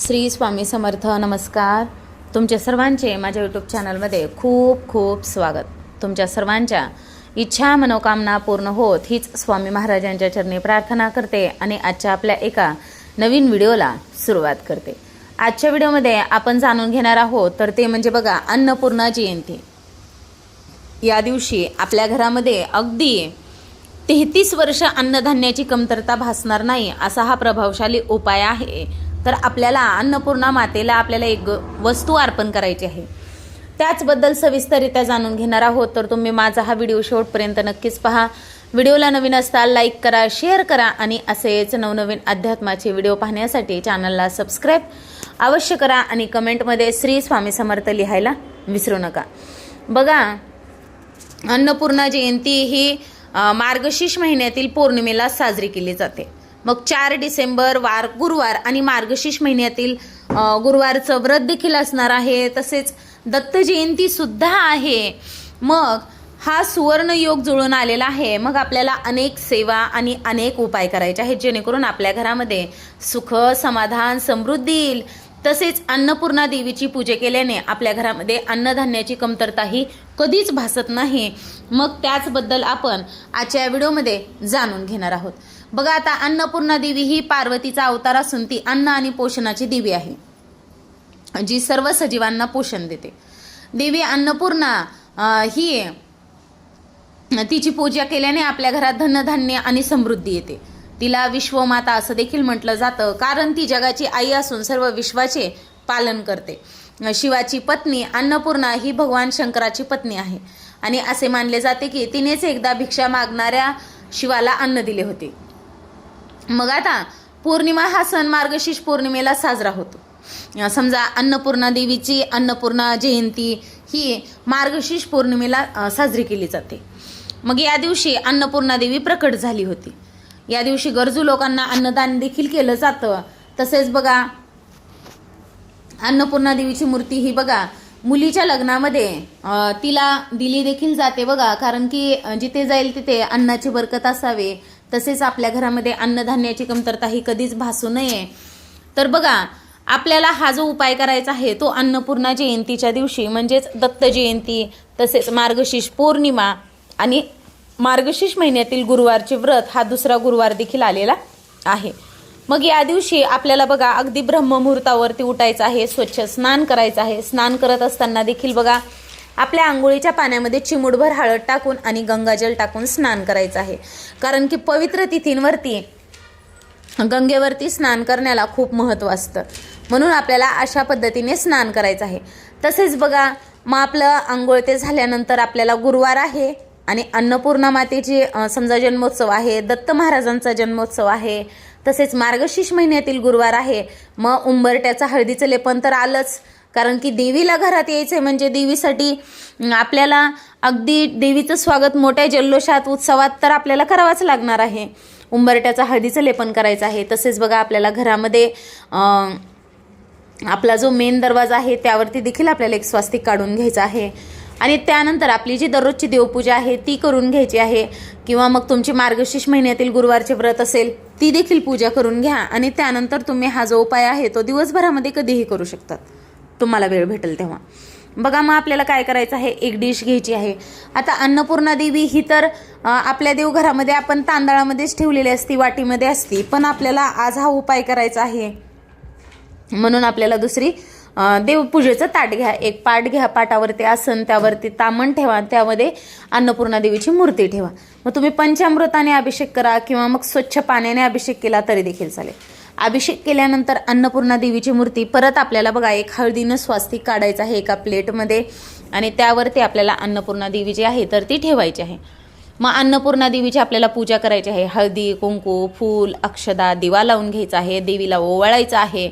श्री स्वामी समर्थ नमस्कार. तुमच्या सर्वांचे माझ्या यूट्यूब चॅनलमध्ये खूप खूप स्वागत. तुमच्या सर्वांच्या इच्छा मनोकामना पूर्ण होत हीच स्वामी महाराजांच्या चरणी प्रार्थना करते आणि आजच्या आपल्या एका नवीन व्हिडिओला सुरुवात करते. आजच्या व्हिडिओमध्ये आपण जाणून घेणार आहोत तर ते म्हणजे बघा अन्नपूर्णा जयंती. या दिवशी आपल्या घरामध्ये अगदी तेहतीस वर्ष अन्नधान्याची कमतरता भासणार नाही असा हा प्रभावशाली उपाय आहे. तर आपल्याला अन्नपूर्णा मातेला आपल्याला एक वस्तू अर्पण करायची आहे. त्याचबद्दल सविस्तररित्या जाणून घेणार आहोत तर तुम्ही माझा हा व्हिडिओ शेवटपर्यंत नक्कीच पहा. व्हिडिओला नवीन असताल लाईक करा शेअर करा आणि असेच नवनवीन अध्यात्माचे व्हिडिओ पाहण्यासाठी चॅनलला सबस्क्राईब अवश्य करा आणि कमेंटमध्ये श्री स्वामी समर्थ लिहायला विसरू नका. बघा अन्नपूर्णा जयंती ही मार्गशीर्ष महिन्यातील पौर्णिमेला साजरी केली जाते. मग चार डिसेंबर वार गुरुवार आणि मार्गशीर्ष महिन्यातील गुरुवारचं व्रत देखील असणार आहे. तसेच दत्त आहे. मग हा सुवर्ण योग जुळून आलेला आहे. मग आपल्याला अनेक सेवा आणि अनेक उपाय करायचे आहेत जेणेकरून आपल्या घरामध्ये सुख समाधान समृद्धी येईल. तसेच अन्नपूर्णा देवीची पूजा केल्याने आपल्या घरामध्ये अन्नधान्याची कमतरता ही कधीच भासत नाही. मग त्याचबद्दल आपण आजच्या व्हिडिओमध्ये जाणून घेणार आहोत. बघा आता अन्नपूर्णा देवी ही पार्वतीचा अवतार असून ती अन्न आणि पोषणाची देवी आहे. जी सर्व सजीवांना पोषण देते. देवी अन्नपूर्णा ही तिची पूजा केल्याने आपल्या घरात धनधान्य आणि समृद्धी येते. तिला विश्वमाता असं देखील म्हटलं जातं कारण ती जगाची आई असून सर्व विश्वाचे पालन करते. शिवाची पत्नी अन्नपूर्णा ही भगवान शंकराची पत्नी आहे. आणि असे मानले जाते की तिनेच एकदा भिक्षा मागणाऱ्या शिवाला अन्न दिले होते. मग आता पौर्णिमा हा सण मार्गशीर्ष पौर्णिमेला साजरा होतो. समजा अन्नपूर्णा देवीची अन्नपूर्णा जयंती ही मार्गशीर्ष पौर्णिमेला साजरी केली जाते. मग या दिवशी अन्नपूर्णा देवी प्रकट झाली होती. या दिवशी गरजू लोकांना अन्नदान देखील केलं जातं. तसेच बघा अन्नपूर्णा देवीची मूर्ती ही बघा मुलीच्या लग्नामध्ये तिला दिली देखील जाते बघा. कारण की जिथे जाईल तिथे अन्नाची बरकत असावे. तसेच आपल्या घरामध्ये अन्नधान्याची कमतरता ही कधीच भासू नये. तर बघा आपल्याला हा जो उपाय करायचा आहे तो अन्नपूर्णा जयंतीच्या दिवशी म्हणजेच दत्त जयंती तसेच मार्गशीर्ष पौर्णिमा आणि मार्गशीर्ष महिन्यातील गुरुवारचे व्रत हा दुसरा गुरुवार देखील आलेला आहे. मग या दिवशी आपल्याला बघा अगदी ब्रह्ममुहूर्तावरती उठायचं आहे स्वच्छ स्नान करायचं आहे. स्नान करत असताना देखील बघा आपल्या आंघोळीच्या पाण्यामध्ये चिमुडभर हळद टाकून आणि गंगाजल टाकून स्नान करायचं आहे. कारण की पवित्र तिथींवरती गंगेवरती स्नान करण्याला खूप महत्त्व असतं. म्हणून आपल्याला अशा पद्धतीने स्नान करायचं आहे. तसेच बघा मग आपलं आंघोळ ते झाल्यानंतर आपल्याला गुरुवार आहे. आणि अन्नपूर्णा मातेचे समजा जन्मोत्सव आहे दत्त महाराजांचा जन्मोत्सव आहे तसेच मार्गशीर्ष महिन्यातील गुरुवार आहे मग उंबरट्याचं हळदीचं लेपन तर आलंच. कारण की देवीला घरात यायचं आहे म्हणजे देवीसाठी आपल्याला अगदी देवीचं स्वागत मोठ्या जल्लोषात उत्सवात तर आपल्याला करावाच लागणार आहे. उंबरट्याचं हळदीचं लेपन करायचं आहे. तसेच बघा आपल्याला घरामध्ये आपला जो मेन दरवाजा आहे त्यावरती देखील आपल्याला एक स्वास्तिक काढून घ्यायचं आहे. आणि त्यानंतर आपली जी दररोजची देवपूजा आहे ती करून घ्यायची आहे. किंवा मग तुमची मार्गशीर्ष महिन्यातील गुरुवारचे व्रत असेल ती देखील पूजा करून घ्या. आणि त्यानंतर तुम्ही हा जो उपाय आहे तो दिवसभरामध्ये कधीही करू शकतात. तुम्हाला वेळ भेटेल तेव्हा. बघा मग आपल्याला काय करायचं आहे? एक डिश घ्यायची आहे. आता अन्नपूर्णा देवी ही तर आपल्या देवघरामध्ये आपण तांदळामध्येच ठेवलेली असती वाटीमध्ये असती. पण आपल्याला आज हा उपाय करायचा आहे. म्हणून आपल्याला दुसरी देवपूजेचं ताट घ्या. एक पाट घ्या पाटावरती आसन त्यावरती तामण ठेवा त्यामध्ये अन्नपूर्णा देवीची मूर्ती ठेवा. मग तुम्ही पंचामृताने अभिषेक करा किंवा मग स्वच्छ पाण्याने अभिषेक केला तरी देखील चालेल. अभिषेक केल्यानंतर अन्नपूर्णा देवीची मूर्ती परत आपल्याला बघा एक हळदीनं स्वास्तिक काढायचं आहे एका प्लेटमध्ये आणि त्यावरती आपल्याला अन्नपूर्णा देवी जी आहे तर ती ठेवायची आहे. मग अन्नपूर्णा देवीची आपल्याला पूजा करायची आहे. हळदी कुंकू फूल अक्षदा दिवा लावून घ्यायचा आहे देवीला ओवाळायचं आहे.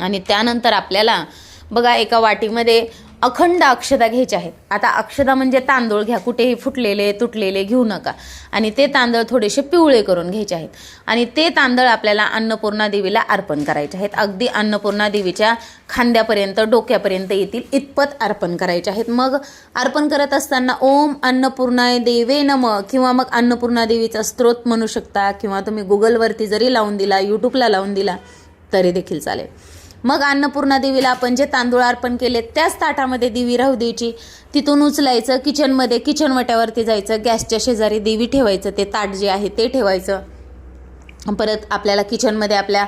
आणि त्यानंतर आपल्याला बघा एका वाटीमध्ये अखंड अक्षदा घ्यायच्या आहेत आता अक्षदा म्हणजे तांदूळ घ्या कुठेही फुटलेले तुटलेले घेऊ नका. आणि ते तांदूळ थोडेसे पिवळे करून घ्यायचे आहेत. आणि ते तांदूळ आपल्याला अन्नपूर्णा देवीला अर्पण करायचे आहेत. अगदी अन्नपूर्णा देवीच्या खांद्यापर्यंत डोक्यापर्यंत येतील इतपत अर्पण करायचे आहेत. मग अर्पण करत असताना ओम अन्नपूर्णाय देवे नम किंवा मग अन्नपूर्णा देवीचा स्त्रोत म्हणू शकता किंवा तुम्ही गुगलवरती जरी लावून दिला यूट्यूबला लावून दिला तरी देखील चालेल. मग अन्नपूर्णा देवीला आपण जे तांदूळ अर्पण केले त्याच ताटामध्ये देवी राहू द्यायची. तिथून उचलायचं किचनमध्ये किचन वट्यावरती जायचं गॅसच्या शेजारी देवी ठेवायचं ते ताट जे आहे ते ठेवायचं. परत आपल्याला किचनमध्ये आपल्या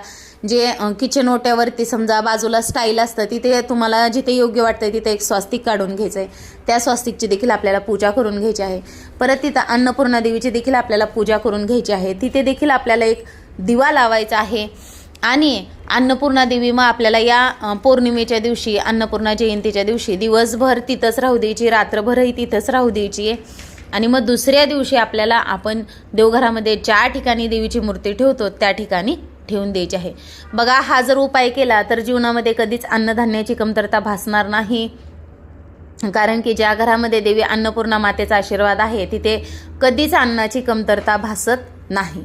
जे किचन ओट्यावरती समजा बाजूला स्टाईल असतं तिथे तुम्हाला जिथे योग्य वाटतं तिथे एक स्वास्तिक काढून घ्यायचं आहे त्या स्वास्तिकची देखील आपल्याला पूजा करून घ्यायची आहे. परत तिथं अन्नपूर्णा देवीची देखील आपल्याला पूजा करून घ्यायची आहे. तिथे देखील आपल्याला एक दिवा लावायचा आहे. आणि अन्नपूर्णा देवी मग आपल्याला या पौर्णिमेच्या दिवशी अन्नपूर्णा जयंतीच्या दिवशी दिवसभर तिथंच राहू द्यायची रात्रभरही तिथंच राहू द्यायची. आहे आणि मग दुसऱ्या दिवशी आपल्याला आपण देवघरामध्ये ज्या ठिकाणी देवीची मूर्ती ठेवतो त्या ठिकाणी ठेवून द्यायची आहे. बघा हा जर उपाय केला तर जीवनामध्ये कधीच अन्नधान्याची कमतरता भासणार नाही. कारण की ज्या घरामध्ये देवी अन्नपूर्णा मातेचा आशीर्वाद आहे तिथे कधीच अन्नाची कमतरता भासत नाही.